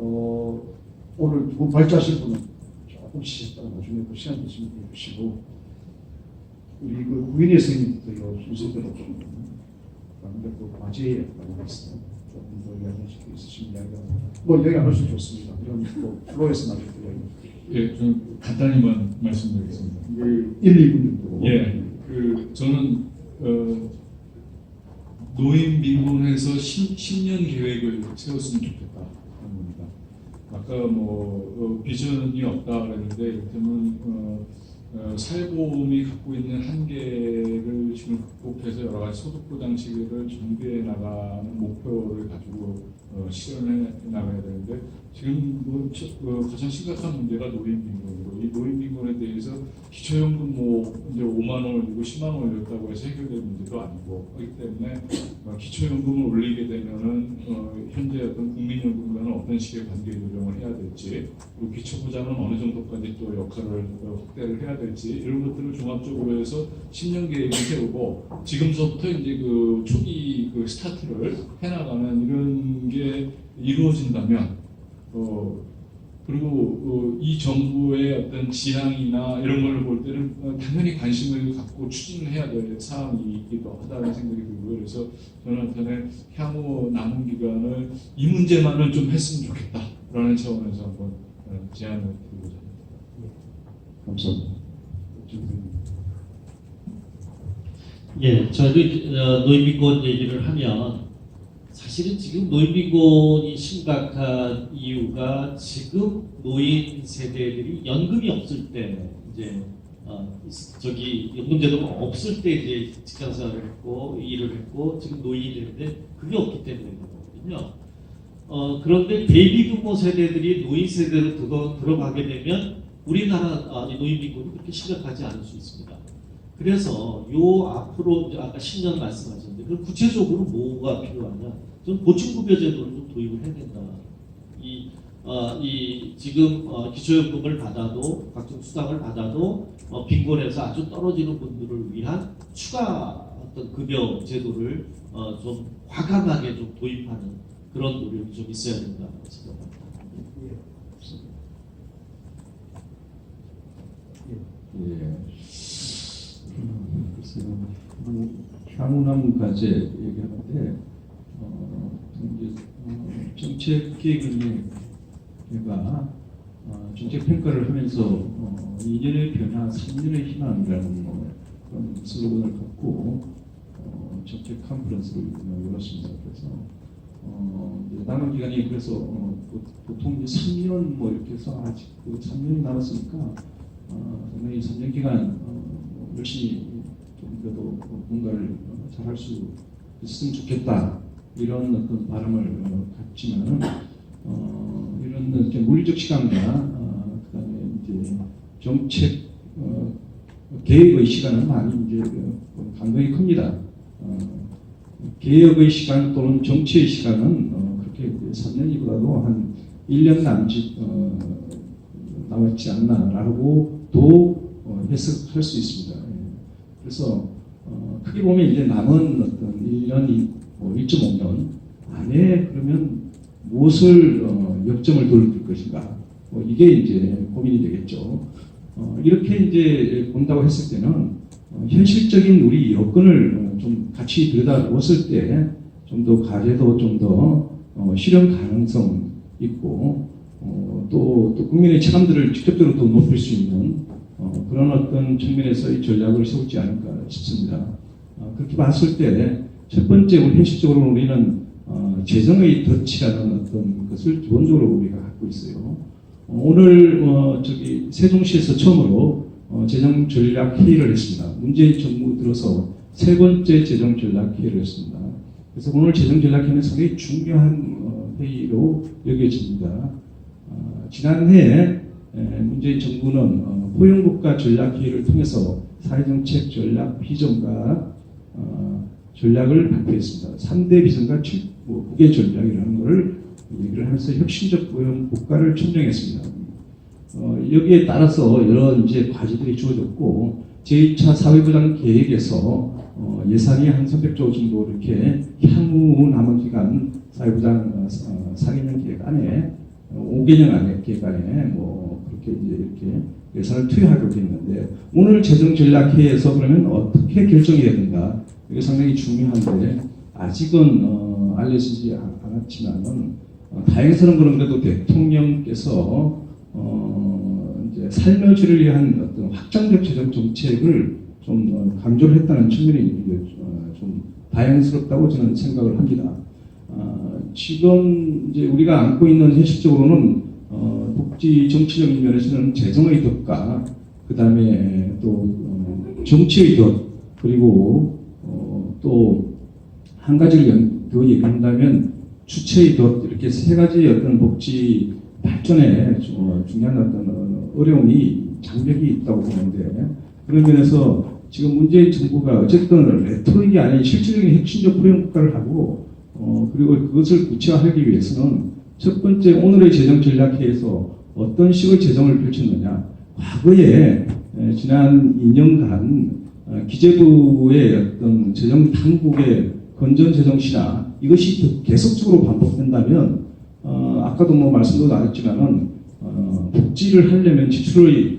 어, 오늘 조금 발주하실 분은 조금씩 따라 나중에 또 시간 되시면 해주시고 우리 그 구인의 선생님도 요 순서대로 좀 아무래도 또 과제라고 했어요. 조금 더 이야기하실 수 있으시면 이야기하고 뭐 이야기 안 하셔도 좋습니다. 이런 또 플로에서 나중에 또 이야기 예, 좀 간단히만 말씀드리겠습니다. 이게 1, 2분 정도 예, 그 저는 어, 노인 빈곤에서 10, 10 년 계획을 세웠으면 좋겠다. 아까 뭐 어, 비전이 없다 그랬는데 이를테면 어, 어, 사회보험이 갖고 있는 한계를 지금 극복해서 여러 가지 소득 보장치를 준비해 나가는 목표를 가지고 어, 실현해 나가야 되는데 지금 뭐, 저- 어, 가장 심각한 문제가 노인 빈곤 이고 이 노인 빈곤에 대해서 기초연금 뭐 이제 5만 원 올리고 10만 원 올렸다고 해서 해결될 문제도 아니고 그렇기 때문에 어, 기초연금을 올리게 되면은 어, 현재 어떤 국민연금과는 어떤 식의 관계 조정을 해야 될지 그리고 기초보장은 어느 정도까지 또 역할을 어, 확대를 해야 될지 이런 것들을 종합적으로 해서 10년 계획을 세우고 지금서부터 이제 그 초기 그 스타트를 해나가는 이런 게 이루어진다면 어 그리고 어, 이 정부의 어떤 지향이나 이런 걸 볼 때는 어, 당연히 관심을 갖고 추진을 해야 될 사항이기도 하다는 생각이 들고요. 그래서 저는 전에 향후 남은 기간을 이 문제만은 좀 했으면 좋겠다라는 차원에서 한번 어, 제안을 드리고자 합니다. 감사합니다. 지금 예, 저희도 어, 노인빈곤 얘기를 하면 사실은 지금 노인빈곤이 심각한 이유가 지금 노인 세대들이 연금이 없을 때 이제 어, 저기 연금제도가 없을 때 이제 직장생활을 했고 일을 했고 지금 노인이 되는데 그게 없기 때문에 그런 거거든요. 어, 그런데 베이비 부모 세대들이 노인 세대로 들어, 들어가게 되면 우리나라 아, 이 노인빈곤이 그렇게 심각하지 않을 수 있습니다. 그래서 요 앞으로 이제 아까 10년 말씀하셨는데 그 구체적으로 뭐가 필요하냐? 좀 보충급여 제도를 좀 도입을 해야 된다. 이, 어, 이 지금 어, 기초연금을 받아도 각종 수당을 받아도 어, 빈곤에서 아주 떨어지는 분들을 위한 추가 어떤 급여 제도를 어, 좀 과감하게 좀 도입하는 그런 노력이 좀 있어야 된다 생각합니다. 예. 뭐, 향후남 과제 얘기하는데 어, 어, 정책 내가 어, 정책 평가를 하면서 어, 2년의 변화, 3년의 희망이라는 뭐 그런 슬로건을 갖고 어, 정책 컨퍼런스를 어, 열었습니다. 그래서 어, 남은 기간이 그래서 어, 보- 보통 이제 3년 뭐 이렇게 해서 아직 그 3년이 남았으니까 어, 상당히 3년 기간 어, 열심히 좀 그래도 어, 뭔가를 어, 잘할 수 있으면 좋겠다 이런 어떤 바람을 어, 갖지만은 어, 이런 물리적 시간과 어, 그다음에 이제 정책 어, 계획의 시간은 많이 이제 어, 간격이 큽니다. 어, 개혁의 시간 또는 정치의 시간은 어, 그렇게 3년이보다도 한 1년 남짓 어, 남았지 않나라고 도 어, 해석할 수 있습니다. 예. 그래서 어, 크게 보면 이제 남은 어떤 1년, 뭐 1.5년 안에 그러면 무엇을 어, 역점을 돌릴 것인가 뭐 이게 이제 고민이 되겠죠. 어, 이렇게 이제 본다고 했을 때는 어, 현실적인 우리 여건을 어, 좀 같이 들여다보았을 때 좀 더 과제도 좀더 어, 실현 가능성 있고 어, 또, 또 국민의 체감들을 직접적으로 또 높일 수 있는 어, 그런 어떤 측면에서의 전략을 세우지 않을까 싶습니다. 어, 그렇게 봤을 때 첫 번째 우리 현실적으로 우리는 어, 재정의 덫이라는 어떤 것을 기본적으로 우리가 갖고 있어요. 어, 오늘 어, 저기 세종시에서 처음으로 어, 재정 전략 회의를 했습니다. 문재인 정부 들어서 세 번째 재정 전략 회의를 했습니다. 그래서 오늘 재정 전략 회의는 상당히 중요한 어, 회의로 여겨집니다. 어, 지난해 에, 문재인 정부는 어, 포용국가 전략 회의를 통해서 사회정책 전략 비전과 어, 전략을 발표했습니다. 3대 비전과 7, 뭐, 9개 전략이라는 것을 얘기를 하면서 혁신적 포용 국가를 천명했습니다. 어, 여기에 따라서 여러 이제 과제들이 주어졌고 제2차 사회보장 계획에서 어, 예산이 한 300조 정도 이렇게 향후 남은 기간 어, 4개년 계획 안에 5개년 안에 기간에 뭐 그렇게 이제 이렇게 예산을 투여하고 있는데 오늘 재정 전략회의에서 그러면 어떻게 결정이 되는가 이게 상당히 중요한데 아직은 어, 알려지지 않- 않았지만은 어, 다행스러운 그런 그래도 대통령께서 어, 이제 질을 위한 어떤 확장적 재정 정책을 좀 어, 강조를 했다는 측면이 어, 좀 다행스럽다고 저는 생각을 합니다. 어, 지금 이제 우리가 안고 있는 현실적으로는 어, 복지 정치적인 면에서는 재정의 덫과 그 다음에 또 어, 정치의 덫 그리고 어, 또한 가지를 연- 더 얘기한다면 주체의 덫 이렇게 세 가지 어떤 복지 발전에 주- 어, 중요한 어떤 어, 어려움이 장벽이 있다고 보는데 그런 면에서 지금 문재인 정부가 어쨌든 레토릭이 아닌 실질적인 핵심적 프레임 국가를 하고 어, 그리고 그것을 구체화하기 위해서는 첫 번째 오늘의 재정 전략회에서 어떤 식의 재정을 펼쳤느냐. 과거에 에, 지난 2년간 어, 기재부의 어떤 재정 당국의 건전 재정 실화 이것이 더 계속적으로 반복된다면 어, 아까도 뭐 말씀도 나눴지만은 어, 복지를 하려면 지출을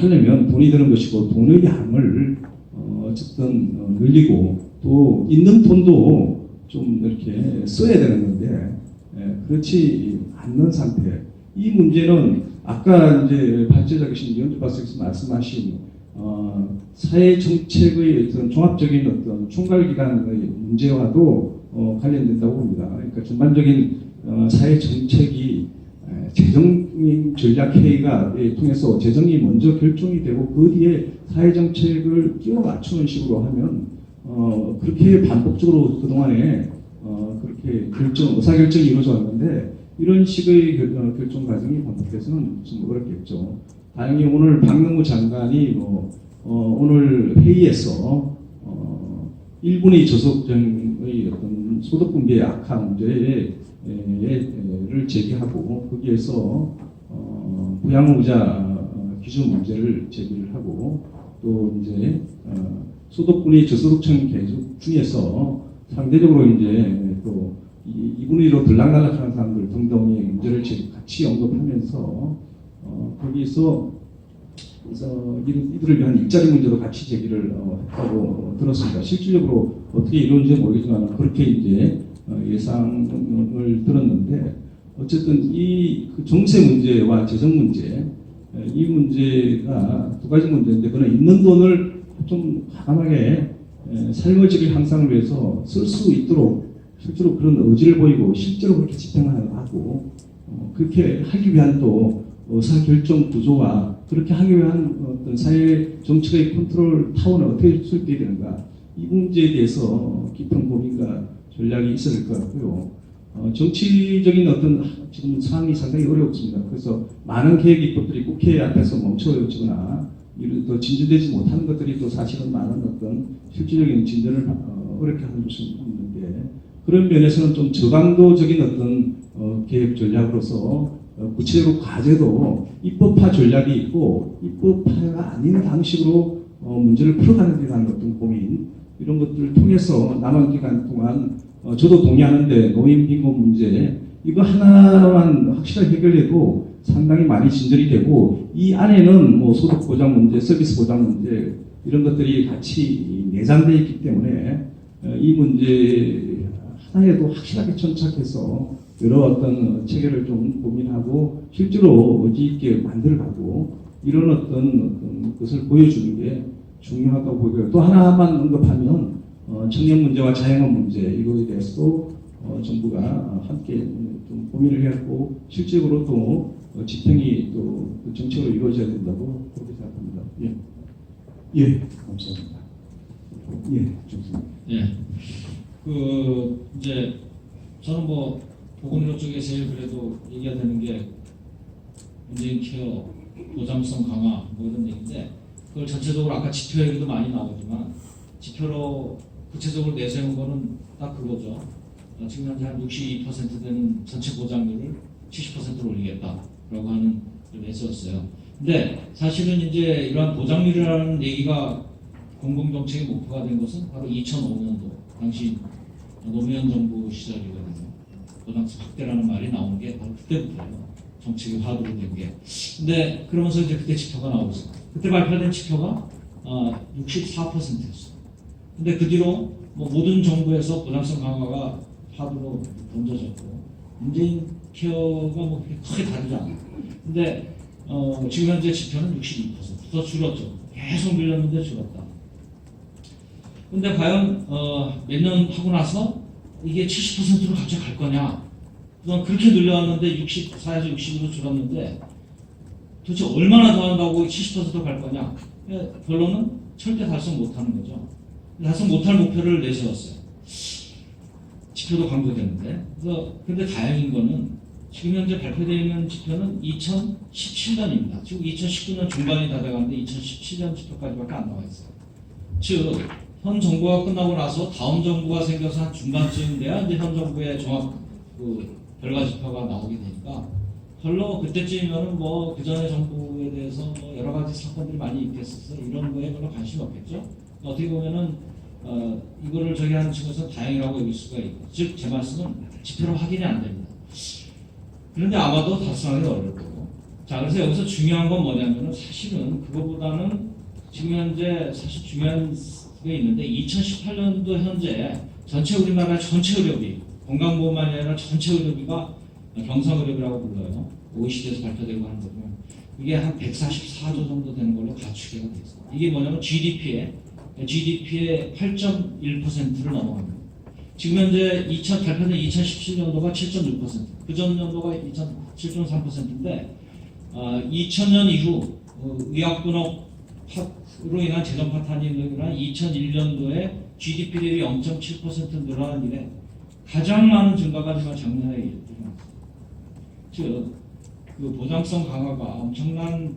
하려면 돈이 드는 것이고 돈의 양을 어, 어쨌든 어, 늘리고 또 있는 돈도 좀 이렇게 써야 되는 건데 예, 그렇지 않는 상태. 이 문제는 아까 이제 발제자계신 이현주 박사께서 말씀하신 어, 사회 정책의 어떤 종합적인 어떤 총괄 기관의 문제와도 어, 관련된다고 봅니다. 그러니까 전반적인 어, 사회 정책이 에, 재정 전략 회의가 예, 통해서 재정이 먼저 결정이 되고 그 뒤에 사회 정책을 끼워 맞추는 식으로 하면 어, 그렇게 반복적으로 그 동안에 어, 그렇게 결정 의사 결정이 이루어져 왔는데 이런 식의 결, 어, 결정 과정이 반복돼서는 좀 어렵겠죠. 다행히 오늘 박능구 장관이 뭐 어, 오늘 회의에서 어, 일본의 저속정의 어떤 소득 분배의 악화 문제에 를 제기하고 거기에서 어, 부양의자 어, 기준 문제를 제기를 하고 또 이제 어, 소득분위 저소득층 계속 중에서 상대적으로 이제 또 이- 이분위로 들락날락하는 사람들 등등의 문제를 같이 언급하면서 어, 거기서 그래서 이- 이들을 위한 일자리 문제도 같이 제기를 어, 했다고 들었습니다. 실질적으로 어떻게 이루어진지 모르겠지만 그렇게 이제 어, 예상을 들었는데 어쨌든 이그 정세 문제와 재정 문제 에, 이 문제가 두 가지 문제인데 그는 있는 돈을 좀 과감하게 에, 삶의 질을 향상을 위해서 쓸 수 있도록 실제로 그런 의지를 보이고 실제로 그렇게 집행하고 어, 그렇게 하기 위한 또 의사결정 구조와 그렇게 하기 위한 어떤 사회 정책의 컨트롤 타원을 어떻게 설계해야 되는가 이 문제에 대해서 깊은 고민과 전략이 있어야 될 것 같고요. 어, 정치적인 어떤 지금 상황이 상당히 어렵습니다. 그래서 많은 계획 입법들이 국회 앞에서 멈춰지거나 이를 더 진전되지 못하는 것들이 또 사실은 많은 어떤 실질적인 진전을 어, 어렵게 하는 것이 있는데 그런 면에서는 좀 저강도적인 어떤 어, 계획 전략으로서 어, 구체적으로 과제도 입법화 전략이 있고 입법화가 아닌 방식으로 어, 문제를 풀어가는 데 대한 어떤 고민 이런 것들을 통해서 남은 기간 동안 어, 저도 동의하는데 노인 빈곤 문제 이거 하나만 확실하게 해결해도 상당히 많이 진전이 되고 이 안에는 뭐 소득 보장 문제, 서비스 보장 문제 이런 것들이 같이 내장되어 있기 때문에 어, 이 문제 하나에도 확실하게 천착해서 여러 어떤 체계를 좀 고민하고 실제로 의지 있게 만들어가고 이런 어떤, 어떤 것을 보여주는 게 중요하다고 보고요. 또 하나만 언급하면 어, 청년 문제와 자영업 문제 이거에 대해서도 어, 정부가 함께 좀 고민을 해왔고 실질적으로 또 어, 집행이 또그 정책으로 이루어져야 된다고 그렇게 생각합니다. 예. 예, 감사합니다. 예, 좋습니다. 예. 그 이제 저는 뭐 보건의료 쪽에 제일 그래도 얘기가 되는 게 문재인 케어 보장성 강화 뭐 이런 얘기인데 그걸 전체적으로 아까 지표 얘기도 많이 나오지만 지표로 구체적으로 내세운 거는 딱 그거죠. 어, 지금 현재 한 62% 되는 전체 보장률을 70%로 올리겠다 라고 하는 걸 내세웠어요. 근데 사실은 이제 이러한 보장률이라는 얘기가 공공정책의 목표가 된 것은 바로 2005년도 당시 노무현 정부 시절이거든요. 고당수 확대라는 말이 나온 게 바로 그때부터예요. 정책이 화두로 된 게. 근데 그러면서 이제 그때 지표가 나오고. 그때 발표된 지표가 어, 64%였어요. 근데 그 뒤로 뭐 모든 정부에서 부담성 강화가 화두로 던져졌고 문재인 케어가 뭐 크게 다르지 않아요. 근데 어, 지금 현재 지표는 62%더 줄었죠. 계속 밀렸는데 줄었다. 근데 과연 어, 몇 년 하고 나서 이게 70%로 갑자기 갈 거냐? 그동안 그렇게 늘려왔는데 64에서 60으로 줄었는데 도대체 얼마나 더 한다고 70%갈 거냐? 예, 결론은 절대 달성 못하는 거죠. 달성 못할 목표를 내세웠어요. 지표도 강조되는데. 그래서 근데 다행인 거는 지금 현재 발표되어 있는 지표는 2017년입니다. 지금 2019년 중반이 다 돼가는데 2017년 지표까지밖에 안 나와 있어요. 즉, 현 정부가 끝나고 나서 다음 정부가 생겨서 한 중반쯤 돼야 이제 현 정부의 종합 그 결과 지표가 나오게 되니까 별로 그때쯤이면은 뭐 그전의 정부에 대해서 뭐 여러 가지 사건들이 많이 있겠어서 이런 거에 별로 관심이 없겠죠. 어떻게 보면은 어, 이거를 저기 하는 측에서 다행이라고 여길 수가 있고 즉 제 말씀은 지표로 확인이 안 됩니다. 그런데 아마도 달성하기 어려울 거고 자 그래서 여기서 중요한 건 뭐냐면은 사실은 그거보다는 지금 현재 사실 중요한 게 있는데 2018년도 현재 전체 우리나라 전체 의료비 건강보험만이 아니라 전체 의료비가 경상의료비라고 불러요. OECD에서 발표되고 하는 거죠. 이게 한 144조 정도 되는 걸로 가축해가 돼 있어요. 이게 뭐냐면 GDP의 GDP의 8.1%를 넘어갑니다. 지금 현재 2000 발표된 2017년도가 7.6%, 그 전 년도가 7.3%인데 어, 2000년 이후 어, 의약분업 로 인한 재정 파탄이 일어난 2001년도에 GDP 대비 0.7% 늘어난 이래 가장 많은 증가가 지금 작년에 일어났습니다. 즉, 그 보장성 강화가 엄청난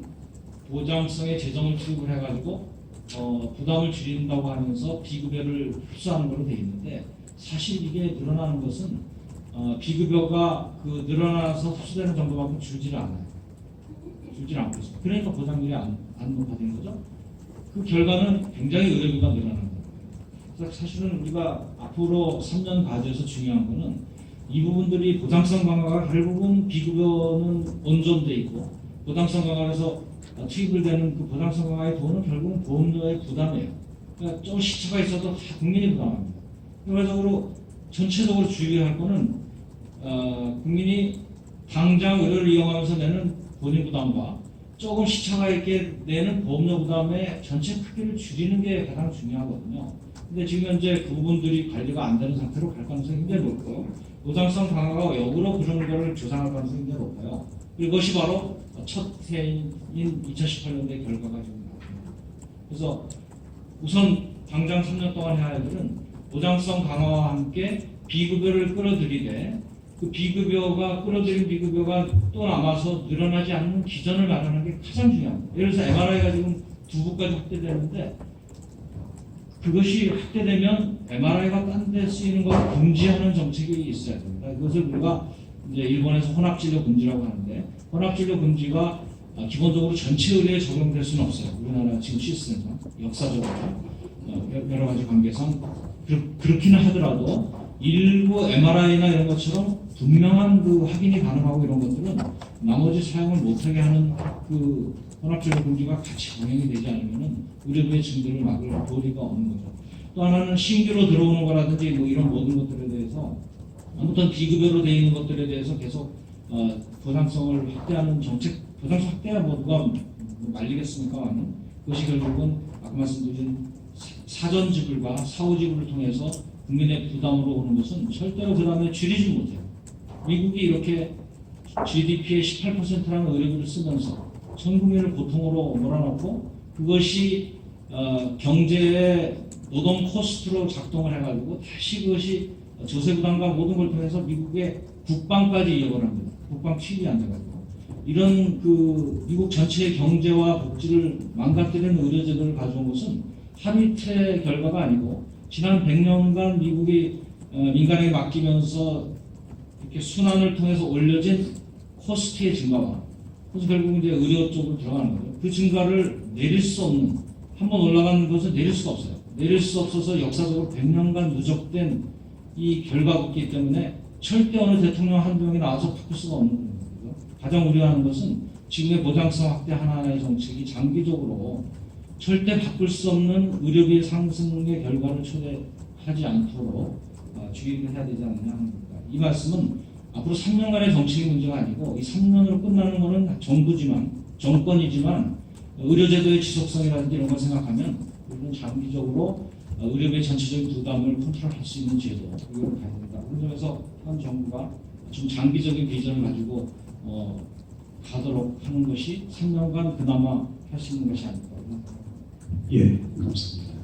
보장성의 재정을 투입을 해가지고 어, 부담을 줄인다고 하면서 비급여를 흡수하는 걸로 돼 있는데 사실 이게 늘어나는 것은 어, 비급여가 그 늘어나서 흡수되는 정도만큼 줄지를 않아요. 줄지 않고 있습니다. 그러니까 보장률이 안, 안 높아진 거죠. 그 결과는 굉장히 의료비가 늘어나는 거예요. 그래서 사실은 우리가 앞으로 3년 과제에서 중요한 거는 이 부분들이 보장성 강화가 결국은 비급여는 온전돼 있고 보장성 강화에서 투입을 되는 그 보장성 강화의 돈은 결국은 보험료의 부담이에요. 그러니까 좀 시차가 있어도 다 국민이 부담합니다. 결과적으로 전체적으로 주의해야 할 거는 어, 국민이 당장 의료를 이용하면서 내는 본인 부담과 조금 시차가 있게 내는 보험료 부담의 전체 크기를 줄이는 게 가장 중요하거든요. 근데 지금 현재 그 부분들이 관리가 안 되는 상태로 갈 가능성이 굉장히 높고 보장성 강화가 역으로 그런 거를 조장할 가능성이 굉장히 높아요. 이것이 바로 첫 해인 2018년도의 결과가 지금 나옵니다. 그래서 우선 당장 3년 동안 해야 할 일은 보장성 강화와 함께 비급여를 끌어들이되 그 비급여가 끌어들인 비급여가 또 남아서 늘어나지 않는 기전을 마련하는 게 가장 중요합니다. 예를 들어서 MRI가 지금 두 부까지 확대되는데 그것이 확대되면 MRI가 딴 데 쓰이는 걸 금지하는 정책이 있어야 됩니다. 그것을 우리가 이제 일본에서 혼합진료 금지라고 하는데 혼합진료 금지가 아, 기본적으로 전체 의료에 적용될 수는 없어요. 우리나라 지금 시스템상 역사적으로 여러 가지 관계상 그, 그렇기는 하더라도 일부 MRI나 이런 것처럼 분명한 그 확인이 가능하고 이런 것들은 나머지 사용을 못하게 하는 그 혼합진료 금지가 같이 병행이 되지 않으면 의료비의 증대를 막을 도리가 없는 거죠. 또 하나는 신규로 들어오는 거라든지 뭐 이런 모든 것들에 대해서 아무튼 비급여로 되어 있는 것들에 대해서 계속 어, 보상성을 확대하는 정책, 보상성 확대야 뭐 누가 뭐 말리겠습니까만은 그것이 결국은 아까 말씀드린 사- 사전 지불과 사후 지불을 통해서 국민의 부담으로 오는 것은 절대로 그 다음에 줄이지 못해요. 미국이 이렇게 GDP의 18%라는 의료비를 쓰면서 전 국민을 고통으로 몰아넣고 그것이 어, 경제의 노동 코스트로 작동을 해가지고 다시 그것이 조세 부담과 모든 걸 통해서 미국의 국방까지 이어을 합니다. 국방 취입이 안 돼가지고 이런 그 미국 전체의 경제와 복지를 망가뜨리는 의료제도를 가져온 것은 이틀의 결과가 아니고 지난 100년간 미국이 어, 민간에게 맡기면서 이렇게 순환을 통해서 올려진 코스트의 증가와 그래서 결국 이제 의료 쪽으로 들어가는 거죠. 그 증가를 내릴 수 없는 한 번 올라가는 것은 내릴 수가 없어요. 내릴 수 없어서 역사적으로 100년간 누적된 이 결과이기 때문에 절대 어느 대통령 한 명이 나와서 바꿀 수가 없는 거죠. 가장 우려하는 것은 지금의 보장성 확대 하나하나의 정책이 장기적으로 절대 바꿀 수 없는 의료비 상승의 결과를 초래하지 않도록 어, 주의를 해야 되지 않느냐 하는 겁니다. 이 말씀은 앞으로 3년간의 정책의 문제가 아니고 이 3년으로 끝나는 것은 정부지만 정권이지만 의료제도의 지속성이라든지 이런 걸 생각하면 우리는 장기적으로 어, 의료비의 전체적인 부담을 컨트롤할 수 있는 제도 이걸 가야 된다. 그런 점에서 현 정부가 좀 장기적인 비전을 가지고 어, 가도록 하는 것이 3년간 그나마 할 수 있는 것이 아닐까. 예, 감사합니다.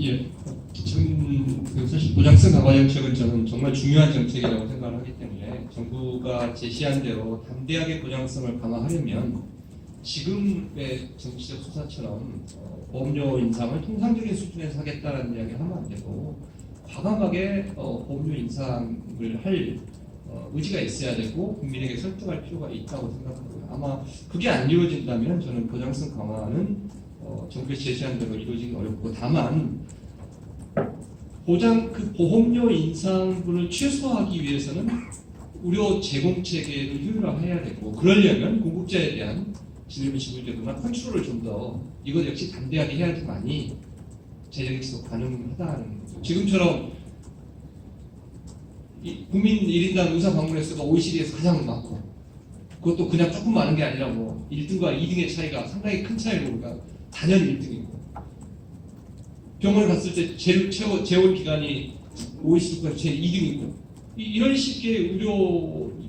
예, 지금 그 사실 보장성 강화 정책은 저는 정말 중요한 정책이라고 생각을 하기 때문에 정부가 제시한 대로 담대하게 보장성을 강화하려면 지금의 정치적 수사처럼 어, 보험료 인상을 통상적인 수준에서 하겠다는 이야기를 하면 안 되고 과감하게 어, 보험료 인상을 할 어, 의지가 있어야 되고 국민에게 설득할 필요가 있다고 생각하고요. 아마 그게 안 이루어진다면 저는 보장성 강화는 어, 정부에서 제시한 대로 이루어지기 어렵고 다만 보장 그 보험료 인상분을 최소화하기 위해서는 의료 제공 체계를 효율화해야 되고 그러려면 공급자에 대한 진료비 지불 제도나 컨트롤을 좀 더 이것 역시 담대하게 해야지만이 재정이 지속 가능하다는 거죠. 지금처럼 이 국민 1인당 의사 방문의 수가 OECD에서 가장 많고 그것도 그냥 조금 많은 게 아니라 뭐 1등과 2등의 차이가 상당히 큰 차이로 우리가 단연 1등이고 병원에 갔을 때 제, 최고 재원 기간이 OECD에서 제 2등이고 이런 식의 의료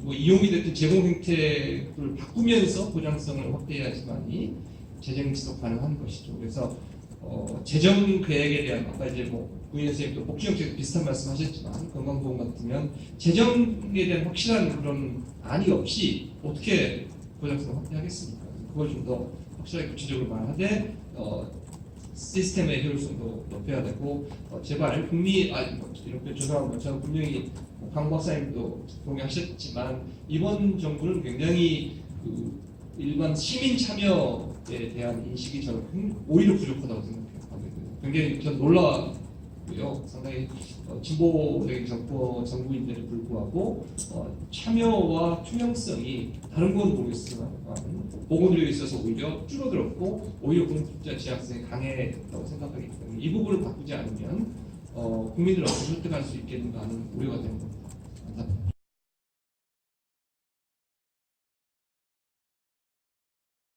뭐 이용이 됐든 제공 형태를 바꾸면서 보장성을 확대해야지만이 재정 지속 가능한 것이죠. 그래서 어, 재정 계획에 대한 아까 이제 뭐 부인 선생님도 복지정책 비슷한 말씀하셨지만 건강보험 같으면 재정에 대한 확실한 그런 안이 없이 어떻게 보장성을 확대하겠습니까? 그걸 좀더 확실하게 구체적으로 말하되 어, 시스템의 효율성도 높여야 되고 어, 제발 국민 아 뭐, 이렇게 죄송합니다. 저는 분명히 강 박사님도 동의하셨지만 이번 정부는 굉장히 그 일반 시민 참여에 대한 인식이 저는 오히려 부족하다고 생각해요. 굉장히 전 놀라 고요. 상당히 어, 진보적인 정부 정부인데도 불구하고 어, 참여와 투명성이 다른 건 모르겠지만 보건의료에 있어서 오히려 줄어들었고 오히려 공급자 지향성이 강해졌다고 생각하기 때문에 이 부분을 바꾸지 않으면 어, 국민들을 어떻게 설득할 수 있겠는가 하는 우려가 되는 겁니다.